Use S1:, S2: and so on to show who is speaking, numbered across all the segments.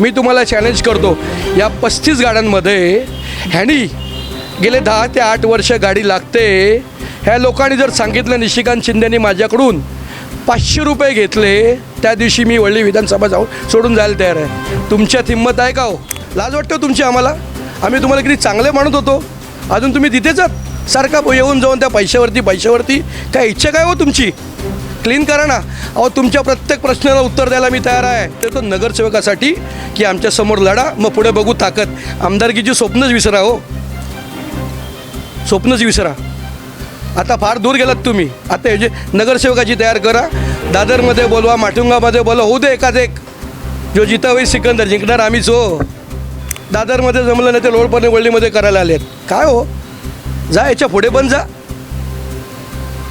S1: मी तुम्हाला चॅलेंज करतो. या पस्तीस गाड्यांमध्ये ह्यानी गेले दहा ते आठ वर्ष गाडी लागते. ह्या लोकांनी जर सांगितलं निशिकांत शिंदेनी माझ्याकडून पाचशे रुपये घेतले त्या दिवशी मी वळली विधानसभा जाऊन सोडून जायला तयार आहे. तुमच्यात हिंमत आहे का हो? लाज वाटतं तुमची आम्हाला? आम्ही तुम्हाला किती चांगले म्हणत होतो. अजून तुम्ही तिथेच आहात? सारखा येऊन जाऊन त्या पैशावरती पैशावरती काय इच्छा काय हो तुमची? क्लीन करा ना. अहो तुमच्या प्रत्येक प्रश्नाला उत्तर द्यायला मी तयार आहे. तर तो नगरसेवकासाठी की आमच्यासमोर लढा मग पुढे बघू ताकद. आमदारकीची स्वप्नच विसरा हो. स्वप्नच विसरा. आता फार दूर गेलात तुम्ही. आता हे जे नगरसेवकाची तयार करा. दादरमध्ये बोलवा माटुंगामध्ये बोलवा होऊ दे एकाच एक. जो जिता होईल सिकंदर जिंकणार आम्हीच हो. दादरमध्ये जमलं नाही ते लोडपणे वळलीमध्ये करायला आलेत. काय हो? जा याच्यापुढे पण जा.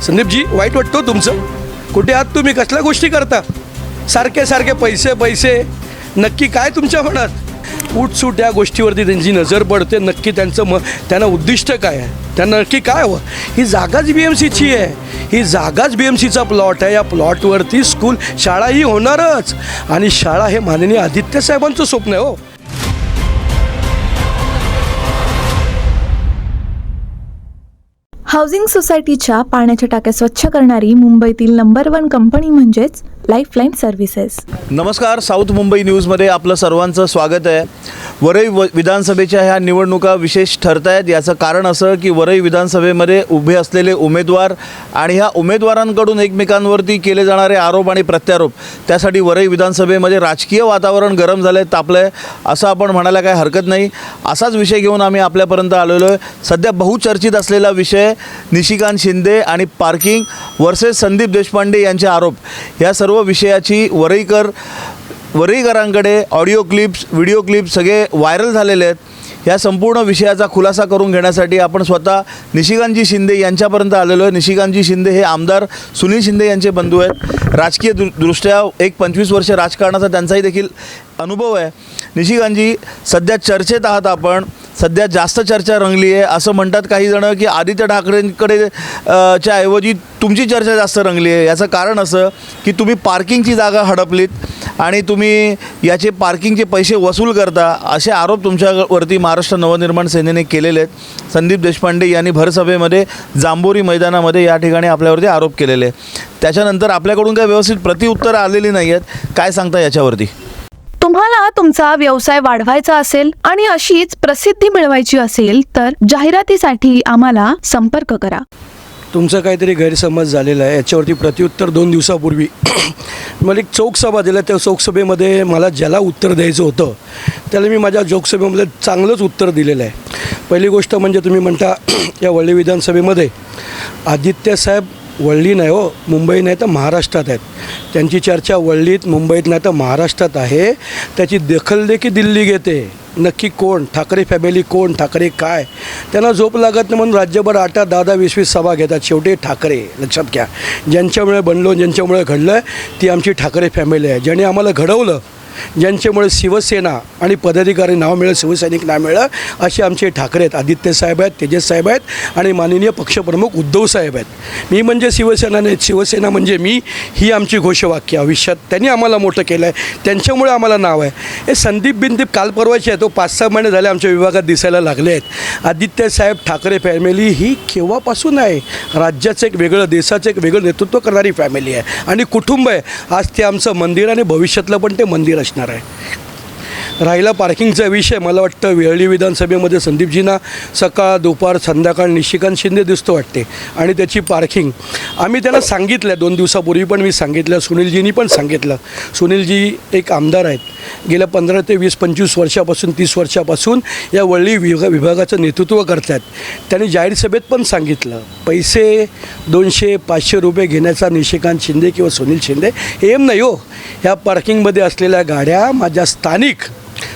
S1: संदीपजी वाईट वाटतो हो तुमचं. कुठे आहात तुम्ही? कसल्या गोष्टी करता? सारखे सारखे पैसे पैसे. नक्की काय तुमच्या मनात? उठसूट या गोष्टीवरती त्यांची नजर पडते. नक्की त्यांचं म त्यांना उद्दिष्ट काय आहे? त्यांना नक्की काय हवं? ही जागाच बी एम सीची आहे. ही जागाच बी एम सीचा प्लॉट आहे. या प्लॉटवरती स्कूल शाळा ही होणारच. आणि शाळा हे माननीय आदित्य साहेबांचं स्वप्न आहे हो.
S2: हाऊसिंग सोसायटीच्या पाण्याच्या टाक्या स्वच्छ करणारी मुंबईतील नंबर वन कंपनी म्हणजेच लाईफलाईन सर्व्हिसेस
S3: नमस्कार साऊथ मुंबई न्यूजमध्ये आपलं सर्वांचं स्वागत आहे. वरई व विधानसभेच्या ह्या निवडणुका विशेष ठरत आहेत याचं कारण असं की वरई विधानसभेमध्ये उभे असलेले उमेदवार आणि ह्या उमेदवारांकडून एकमेकांवरती केले जाणारे आरोप आणि प्रत्यारोप त्यासाठी वरई विधानसभेमध्ये राजकीय वातावरण गरम झालं आहे तापलं आहे असं आपण म्हणायला काही हरकत नाही. असाच विषय घेऊन आम्ही आपल्यापर्यंत आलेलो आहे. सध्या बहुचर्चित असलेला विषय निशिकांत शिंदे आणि पार्किंग वर्सेस संदीप देशपांडे यांचे आरोप. या सर्व विषयाची वरईकर वरईकरांकडे ऑडिओ क्लिप्स व्हिडिओ क्लिप्स सगळे व्हायरल झालेले आहेत. या संपूर्ण विषयाचा खुलासा करून घेण्यासाठी आपण स्वतः निशिकांतजी शिंदे यांच्यापर्यंत आलेलो आहे. निशिकांतजी शिंदे हे आमदार सुनील शिंदे यांचे बंधू आहेत. राजकीय दृ दृष्ट्या एक पंचवीस वर्ष राजकारणाचा त्यांचाही देखील अनुभव आहे. निशिकांतजी सध्या चर्चेत आहात आपण. सध्या जास्त चर्चा रंगली आहे. असं म्हणतात काही जणं की आदित्य ठाकरेंकडे च्या ऐवजी तुमची चर्चा जास्त रंगली आहे. याचं कारण असं की तुम्ही पार्किंगची जागा हडपलीत आणि तुम्ही याचे पार्किंगचे पैसे वसूल करता असे आरोप तुमच्यावरती महाराष्ट्र नवनिर्माण सेनेने केलेले आहेत. संदीप देशपांडे यांनी भरसभेमध्ये जांभोरी मैदानामध्ये या ठिकाणी आपल्यावरती आरोप केलेले त्याच्यानंतर आपल्याकडून काही व्यवस्थित प्रतिउत्तरं आलेली नाही आहेत काय सांगता याच्यावरती?
S2: तुम्हाला तुमचा व्यवसाय वाढवायचा असेल आणि अशीच प्रसिद्धी मिळवायची असेल तर जाहिरातीसाठी आम्हाला संपर्क करा.
S1: तुमचा काहीतरी गैरसमज झालेला आहे. याच्यावरती प्रत्युत्तर दोन दिवसापूर्वी मला एक चौकसभा दिला त्या चौकसभेमध्ये मला ज्याला उत्तर द्यायचं होतं त्याला मी माझ्या चौकसभेमध्ये चांगलंच उत्तर दिलेलं आहे. पहिली गोष्ट म्हणजे तुम्ही म्हणता या वल्ली विधानसभेमध्ये आदित्य साहेब वळली नाही हो मुंबई नाही तर महाराष्ट्रात आहेत. त्यांची चर्चा वळलीत मुंबईत नाही तर महाराष्ट्रात आहे. त्याची दखल देखील दिल्ली घेते. नक्की कोण? ठाकरे फॅमिली कोण? ठाकरे काय? त्यांना झोप लागत नाही म्हणून राज्यभर आठ आठ दहा दहा वीस वीस सभा घेतात. शेवटी ठाकरे. लक्षात घ्या. ज्यांच्यामुळे बनलो ज्यांच्यामुळे घडलं ती आमची ठाकरे फॅमिली आहे. ज्याने आम्हाला घडवलं ज्यांच्यामुळे शिवसेना आणि पदाधिकारी नाव मिळेल शिवसैनिक नाव मिळेल असे आमचे ठाकरे आहेत. आदित्य साहेब आहेत तेजस साहेब आहेत आणि माननीय पक्षप्रमुख उद्धव साहेब आहेत. मी म्हणजे शिवसेना नाही शिवसेना म्हणजे मी. ही आमची घोषवाक्य. आयुष्यात त्यांनी आम्हाला मोठं केलं आहे त्यांच्यामुळे आम्हाला नाव आहे. हे संदीप बिनदीप काल परवाचे आहे. तो पाच सहा महिने झाले आमच्या विभागात दिसायला लागले आहेत. आदित्य साहेब ठाकरे फॅमिली ही केव्हापासून आहे? राज्याचं एक वेगळं देशाचं एक वेगळं नेतृत्व करणारी फॅमिली आहे. आणि कुटुंब आहे. आज ते आमचं मंदिर आणि भविष्यातलं पण ते मंदिर असणार आहे. राहिला पार्किंगचा विषय. मला वाटतं वेळली विधानसभेमध्ये संदीपजींना सकाळ दुपार संध्याकाळ निशिकांत शिंदे दिसतो वाटते. आणि त्याची पार्किंग. आम्ही त्यांना सांगितलं दोन दिवसापूर्वी पण मी सांगितलं सुनीलजींनी पण सांगितलं. सुनीलजी एक आमदार आहेत. गेल्या पंधरा ते वीस पंचवीस वर्षापासून तीस वर्षापासून या वळली विभाग विभागाचं नेतृत्व करत आहेत त्यांनी जाहीर सभेत पण सांगितलं पैसे दोनशे पाचशे रुपये घेण्याचा निशिकांत शिंदे किंवा सुनील शिंदे एम नाही हो. ह्या पार्किंगमध्ये असलेल्या गाड्या माझ्या स्थानिक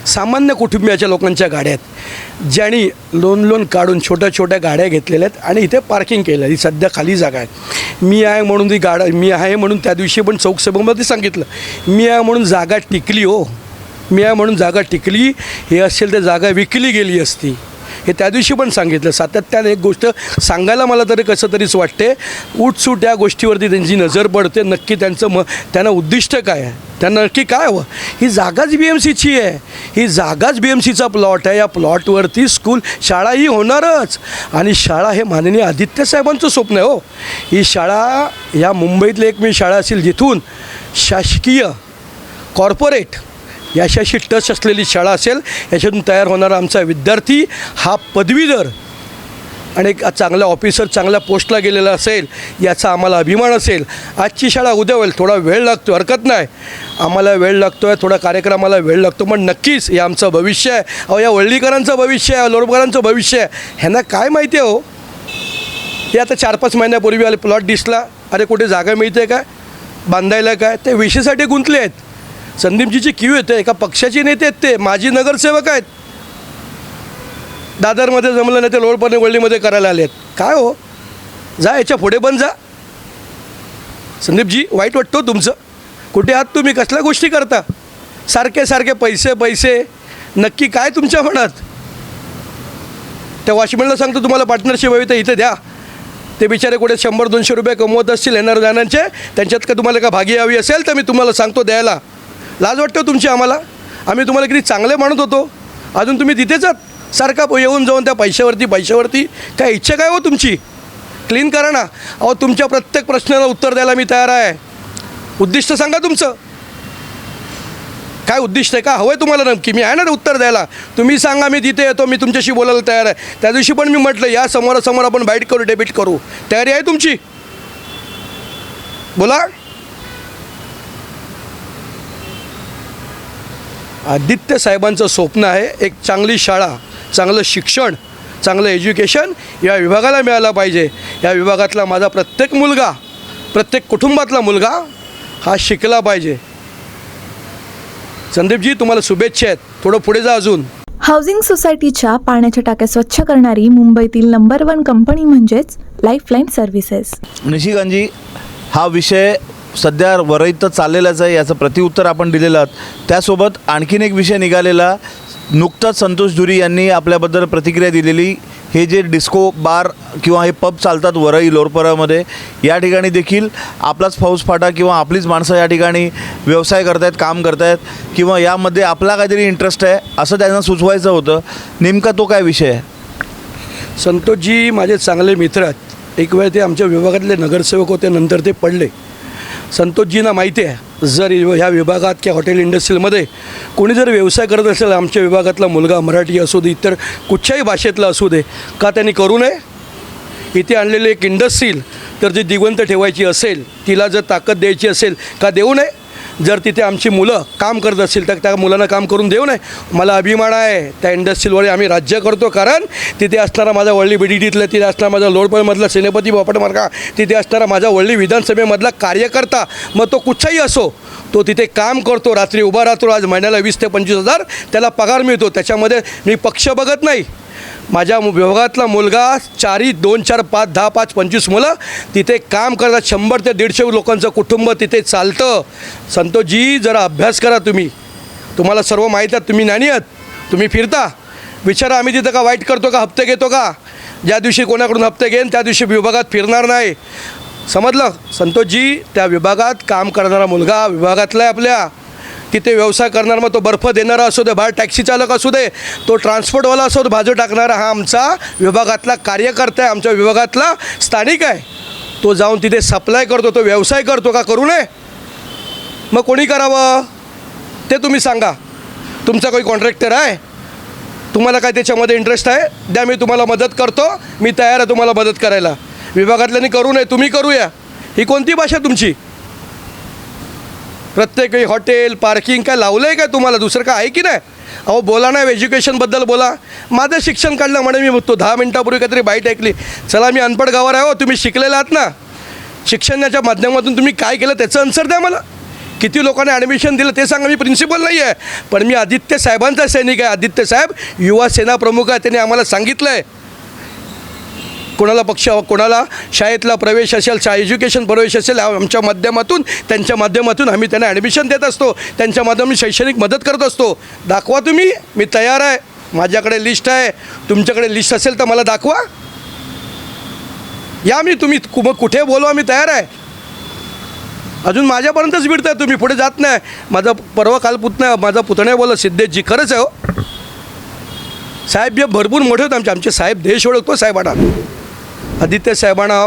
S1: सामान्य कुटुंबियाच्या लोकांच्या गाड्या आहेत ज्यांनी लोन लोन काढून छोट्या छोट्या गाड्या घेतलेल्या आहेत आणि इथे पार्किंग केलं ही सध्या खाली जागा आहे. मी आहे म्हणून ती गाडा मी आहे म्हणून त्या दिवशी पण चौकसभेमध्ये सांगितलं. मी आहे म्हणून जागा टिकली हो. मी आहे म्हणून जागा टिकली हे असेल तर जागा विकली गेली असती. हे त्या दिवशी पण सांगितलं. सातत्याने एक गोष्ट सांगायला मला तरी कसं तरीच वाटते उठसूट या गोष्टीवरती त्यांची नजर पडते. नक्की त्यांचं म त्यांना उद्दिष्ट काय आहे? त्यांना नक्की काय हवं? ही जागाच बी एम सीची आहे. ही जागाच बी एम सीचा प्लॉट आहे. या प्लॉटवरती स्कूल शाळा ही होणारच. आणि शाळा हे माननीय आदित्य साहेबांचं स्वप्न आहे हो. ही शाळा या मुंबईतली एकमेव शाळा असेल जिथून शासकीय कॉर्पोरेट याच्याशी टच असलेली शाळा असेल. याच्यातून तयार होणारा आमचा विद्यार्थी हा पदवीधर आणि एक चांगला ऑफिसर चांगल्या पोस्टला गेलेला असेल याचा आम्हाला अभिमान असेल. आजची शाळा उद्या होईल थोडा वेळ लागतो हरकत नाही. आम्हाला वेळ लागतो आहे थोडा कार्यक्रमाला वेळ लागतो पण नक्कीच हे आमचं भविष्य आहे. अहो या वळलीकरांचं भविष्य आहे लोरबकरांचं भविष्य आहे. ह्यांना काय माहिती आहे हो? हे आता चार पाच महिन्यापूर्वी आले प्लॉट दिसला. अरे कुठे जागा मिळते काय? बांधायला काय? ते विषयासाठी गुंतले आहेत. संदीपजीची क्यू येते एका पक्षाचे नेते आहेत ते माजी नगरसेवक आहेत. दादरमध्ये जमलं नाही ते लोळपणे वळलीमध्ये करायला आले आहेत काय हो? जा याच्यापुढे पण जा. संदीपजी वाईट वाटतो हो तुमचं. कुठे आहात तुम्ही? कसल्या गोष्टी करता? सारखे सारखे पैसे पैसे. नक्की काय तुमच्या म्हणत त्या वॉचमॅनला सांगतो तुम्हाला पार्टनरशिप हवी तर इथे द्या. ते बिचारे कुठे शंभर दोनशे रुपये कमवत असतील येणार जाणांचे त्यांच्यात का तुम्हाला का भागी हवी असेल तर मी तुम्हाला सांगतो द्यायला. लाज वाटतो हो तुमची आम्हाला? आम्ही तुम्हाला किती चांगले म्हणत होतो. अजून तुम्ही तिथेच आहात? सारखा येऊन जाऊन त्या पैशावरती पैशावरती. काय इच्छा काय हो तुमची? क्लीन करा ना. अहो तुमच्या प्रत्येक प्रश्नाला उत्तर द्यायला मी तयार आहे. उद्दिष्ट सांगा तुमचं. काय उद्दिष्ट आहे? का हवं आहे तुम्हाला नक्की? मी आहे ना उत्तर द्यायला. तुम्ही सांगा मी तिथे येतो मी तुमच्याशी बोलायला तयार आहे. त्या दिवशी पण मी म्हटलं या समोरासमोर आपण बाईट करू डेबिट करू. तयारी आहे तुमची? बोला. आदित्य साहेबांचं स्वप्न आहे एक चांगली शाळा. चांगलं शिक्षण चांगलं एज्युकेशन या विभागाला मिळालं पाहिजे. या विभागातला माझा प्रत्येक मुलगा प्रत्येक कुटुंबातला मुलगा हा शिकला पाहिजे. संदीपजी तुम्हाला शुभेच्छा आहेत. थोडं पुढे जा अजून.
S2: हाऊसिंग सोसायटीच्या पाण्याच्या टाक्या स्वच्छ करणारी मुंबईतील नंबर वन कंपनी म्हणजेच लाईफलाईन सर्व्हिसेस
S3: निशिकांतजी हा विषय सध्या वरईत तर चाललेलाच आहे याचं प्रतिउत्तर आपण दिलेलं आहात. त्यासोबत आणखीन एक विषय निघालेला नुकताच संतोष धुरी यांनी आपल्याबद्दल प्रतिक्रिया दिलेली. हे जे डिस्को बार किंवा हे पब चालतात वरई लोरपरामध्ये या ठिकाणी देखील आपलाच फौजफाटा किंवा आपलीच माणसं या ठिकाणी व्यवसाय करतायत काम करतायत किंवा यामध्ये आपला काहीतरी इंटरेस्ट आहे असं त्यांना सुचवायचं होतं. नेमका तो काय विषय आहे?
S1: संतोषजी माझे चांगले मित्र आहेत. एक वेळ ते आमच्या विभागातले नगरसेवक होते नंतर ते पडले. संतोषजींना माहिती आहे. जर ह्या विभागात किंवा हॉटेल इंडस्ट्रीमध्ये कोणी जर व्यवसाय करत असेल आमच्या विभागातला मुलगा मराठी असू दे इतर कुठच्याही भाषेतला असू दे का त्यांनी करू नये? इथे आणलेले एक इंडस्ट्रील तर जी दिवंत ठेवायची असेल तिला जर ताकद द्यायची असेल का देऊ नये? जर तिथे आमची मुलं काम करत असतील तर त्या मुलांना काम करून देऊ नये. मला अभिमान आहे त्या इंडस्ट्रीलवर आम्ही राज्य करतो कारण तिथे असणारा माझा वडली बीडीडीतलं तिथे असणारा माझा लोडपळमधला सेनापती बापटमार्गा तिथे असणारा माझा वडली विधानसभेमधला कार्यकर्ता मग तो कुठचाही असो तो तिथे काम करतो रात्री उभा राहतो आज महिन्याला वीस ते पंचवीस हजार त्याला पगार मिळतो. त्याच्यामध्ये मी पक्ष बघत नाही. माझ्या मु- विभागातला मुलगा चारी दोन चार पाच दहा पाच पंचवीस मुलं तिथे काम करतात. शंभर ते दीडशे लोकांचं कुटुंब तिथे चालतं. संतोषजी जरा अभ्यास करा तुम्ही. तुम्हाला सर्व माहीत आहे तुम्ही नाणी आहात. तुम्ही फिरता. विचारा आम्ही तिथं का वाईट करतो का हप्ते घेतो का? ज्या दिवशी कोणाकडून हप्ते घेईन त्या दिवशी विभागात फिरणार नाही. समजलं? संतोषजी त्या विभागात काम करणारा मुलगा विभागातला आहे आपल्या. तिथे व्यवसाय करणार मग तो बर्फ देणारा असू दे बाहेर टॅक्सी चालक असू दे तो ट्रान्सपोर्टवाला असो भाजू टाकणारा हा आमचा विभागातला कार्यकर्ता आहे आमच्या विभागातला स्थानिक आहे. तो जाऊन तिथे सप्लाय करतो तो व्यवसाय करतो का करू नये? मग कोणी करावं? ते तुम्ही सांगा. तुमचा काही कॉन्ट्रॅक्टर आहे? तुम्हाला काय त्याच्यामध्ये इंटरेस्ट आहे? द्या मी तुम्हाला मदत करतो. मी तयार आहे तुम्हाला मदत करायला. विभागातल्यानी करू नये तुम्ही करूया. ही कोणती भाषा तुमची? प्रत्येक वेळी हॉटेल पार्किंग काय लावलं आहे काय तुम्हाला? दुसरं काय आहे की नाही? अहो बोला ना एज्युकेशनबद्दल बोला. माझं शिक्षण काढलं म्हणे मी बघतो दहा मिनटापूर्वी काहीतरी बाईट ऐकली. चला मी अनपड गावावर आहे हो. तुम्ही शिकलेला आहात ना. शिक्षणाच्या माध्यमातून तुम्ही काय केलं त्याचं आन्सर द्या मला. किती लोकांनी ॲडमिशन दिलं ते सांगा. मी प्रिन्सिपल नाही आहे पण मी आदित्य साहेबांचा सैनिक आहे. आदित्य साहेब युवा सेना प्रमुख आहे त्यांनी आम्हाला सांगितलं आहे कोणाला पक्ष कोणाला शाळेतला प्रवेश असेल शा एज्युकेशन प्रवेश असेल आमच्या माध्यमातून त्यांच्या माध्यमातून आम्ही त्यांना ॲडमिशन देत असतो. त्यांच्या माध्यमातून शैक्षणिक मदत करत असतो. दाखवा तुम्ही मी तयार आहे. माझ्याकडे लिस्ट आहे. तुमच्याकडे लिस्ट असेल तर मला दाखवा. या मी तुम्ही कु- मग कुठे बोलवा मी तयार आहे. अजून माझ्यापर्यंतच भिडताय तुम्ही पुढे जात नाही. माझा परवा काल पुतण्या माझा पुतण्या बोला सिद्धेशजी खरंच आहे हो. साहेब जे भरपूर मोठे होते आमचे. आमचे साहेब देश ओळखतो साहेबांना. आदित्य साहेबांना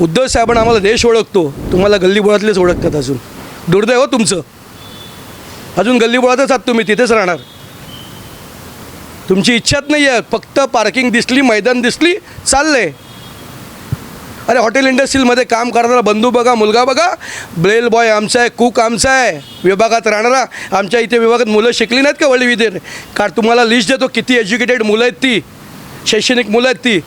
S1: उद्धव साहेबांना आम्हाला देश ओळखतो. तुम्हाला गल्लीबोळातलेच ओळखतात अजून. दुर्दैव हो तुमचं. अजून गल्लीबोळातच आहात तुम्ही तिथेच राहणार. तुमची इच्छाच नाही आहे फक्त पार्किंग दिसली मैदान दिसली चाललंय. अरे हॉटेल इंडस्ट्रीमध्ये काम करणारा बंधू बघा मुलगा बघा. ब्रेल बॉय आमचा आहे कुक आमचा आहे. विभागात राहणारा आमच्या इथे विभागात मुलं शिकली नाहीत का वडील विधेर कारण तुम्हाला लिस्ट देतो किती एज्युकेटेड मुलं आहेत ती. शैक्षणिक मुलं आहेत ती.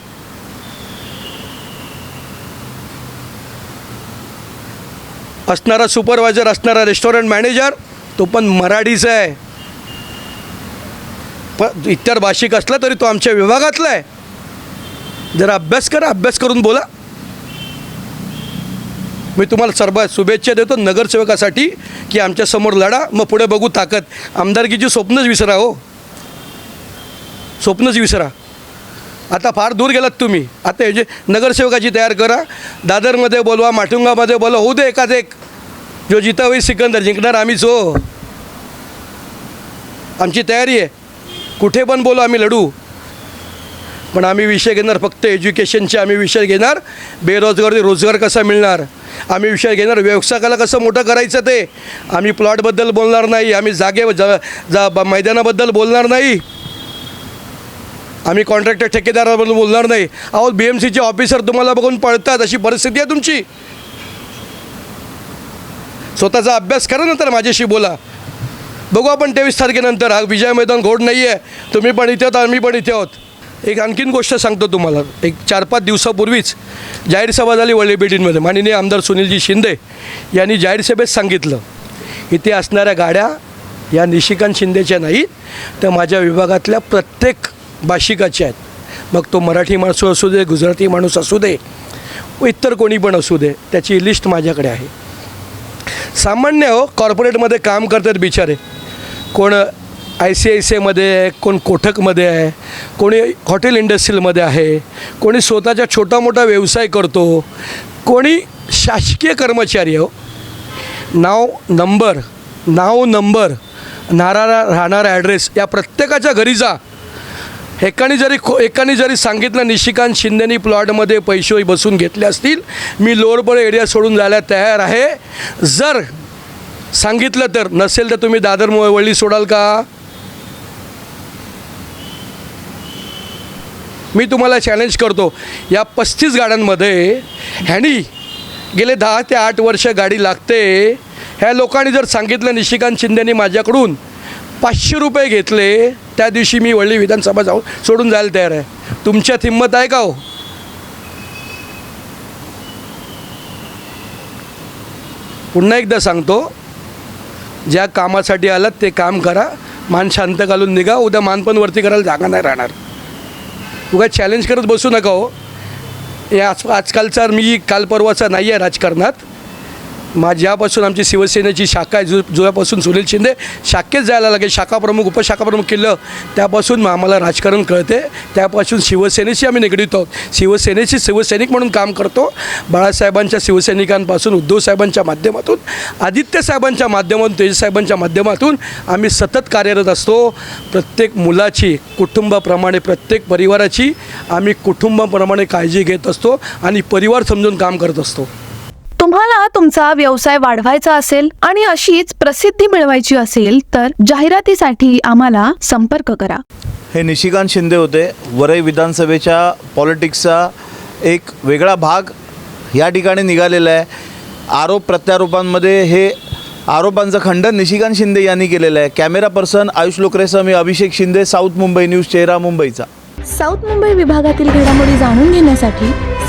S1: असणारा सुपरवायझर असणारा रेस्टॉरंट मॅनेजर तो पण मराठीचा आहे. पण इतर भाषिक असला तरी तो आमच्या विभागातला आहे. जरा अभ्यास करा अभ्यास करून बोला. मी तुम्हाला सर्व शुभेच्छा देतो नगरसेवकासाठी की आमच्यासमोर लढा मग पुढे बघू ताकद. आमदारकीची स्वप्नच विसरा हो. स्वप्नच विसरा. आता फार दूर गेलात तुम्ही. आता हे जे नगरसेवकाची तयार करा. दादरमध्ये बोलवा माटुंगामध्ये बोलवा होऊ दे एकाच एक जो जिता होईल सिकंदर जिंकणार आम्हीच हो. आमची तयारी आहे. कुठे पण बोलू आम्ही लढू. पण आम्ही विषय घेणार फक्त एज्युकेशनचे आम्ही विषय घेणार. बेरोजगारी रोजगार कसा मिळणार? आम्ही विषय घेणार. व्यवसायाला कसं मोठं करायचं ते? आम्ही प्लॉटबद्दल बोलणार नाही. आम्ही जागे जा जा मैदानाबद्दल बोलणार नाही. आम्ही कॉन्ट्रॅक्टर ठेकेदाराबद्दल बोलणार नाही. अहो बी एम सीचे ऑफिसर तुम्हाला बघून पळतात अशी परिस्थिती आहे तुमची. स्वतःचा अभ्यास करा नंतर माझ्याशी बोला. बघू आपण तेवीस तारखेनंतर. हा विजय मैदान घोड नाही आहे तुम्ही पण इथे आहोत आम्ही पण इथे आहोत. एक आणखीन गोष्ट सांगतो तुम्हाला. एक चार पाच दिवसापूर्वीच जाहीर सभा झाली वळीबेटींमध्ये माननीय आमदार सुनीलजी शिंदे यांनी जाहीर सभेत सांगितलं इथे असणाऱ्या गाड्या या निशिकांत शिंदेच्या नाहीत तर माझ्या विभागातल्या प्रत्येक भाषिकाचे आहेत. मग तो मराठी माणूस असू दे गुजराती माणूस असू दे व इतर कोणी पण असू दे त्याची लिस्ट माझ्याकडे आहे. सामान्य हो कॉर्पोरेटमध्ये काम करतात बिचारे. कोण आय सी आय सी आयमध्ये आहे कोण कोठकमध्ये आहे कोणी हॉटेल इंडस्ट्रीमध्ये आहे कोणी स्वतःचा छोटा मोठा व्यवसाय करतो कोणी शासकीय कर्मचारी हो. नाव नंबर नाव नंबर नारा राहणारा ॲड्रेस या प्रत्येकाच्या घरी जा. एकाने जरी खो एकाने जरी सांगितलं निशिकांत शिंदेनी प्लॉटमध्ये पैसे बसून घेतले असतील मी लोअरबळे एरिया सोडून जायला तयार आहे. जर सांगितलं तर नसेल तर तुम्ही दादर वळली सोडाल का? मी तुम्हाला चॅलेंज करतो या पस्तीस गाड्यांमध्ये ह्यानी गेले दहा ते आठ वर्ष गाडी लागते. ह्या लोकांनी जर सांगितलं निशिकांत शिंदेनी माझ्याकडून पाचशे रुपये घेतले त्या दिवशी मी वडली विधानसभा जाऊन सोडून जायला तयार आहे. तुमच्यात हिंमत आहे का हो? पुन्हा एकदा सांगतो ज्या कामासाठी आलात ते काम करा मान शांत घालून निघा उद्या मान पण वरती करायला जागा नाही राहणार. उगा चॅलेंज करत बसू नका हो. या आज आजकालचा मी काल परवाचा नाही आहे राजकारणात. मा ज्यापासून आमची शिवसेनेची शाखा आहे जो जुयापासून सुनील शिंदे शाखेत जायला लागेल शाखाप्रमुख उपशाखाप्रमुख उपशाखा प्रमुख केलं त्यापासून आम्हाला राजकारण कळते. त्यापासून शिवसेनेशी आम्ही निगडीत आहोत. शिवसेनेशी शिवसैनिक म्हणून काम करतो. बाळासाहेबांच्या शिवसैनिकांपासून उद्धव साहेबांच्या माध्यमातून आदित्य साहेबांच्या माध्यमातून तेजसाहेबांच्या माध्यमातून आम्ही सतत कार्यरत असतो. प्रत्येक मुलाची कुटुंबाप्रमाणे प्रत्येक परिवाराची आम्ही कुटुंबाप्रमाणे काळजी घेत असतो आणि परिवार समजून काम करत असतो.
S2: तुम्हाला तुमचा व्यवसाय वाढवायचा असेल आणि अशीच प्रसिद्धी मिळवायची असेल तर जाहिरातीसाठी आम्हाला संपर्क करा.
S3: हे निशिकांत शिंदे होते. वरई विधानसभेच्या पॉलिटिक्सचा एक वेगळा भाग या ठिकाणी निघालेला आहे. आरोप प्रत्यारोपांमध्ये हे आरोपांचं खंडन निशिकांत शिंदे यांनी केलेलं आहे. कॅमेरा पर्सन आयुष लोकरेसह मी अभिषेक शिंदे साऊथ मुंबई न्यूज चेहरा मुंबईचा.
S4: साऊथ मुंबई विभागातील घडामोडी जाणून घेण्यासाठी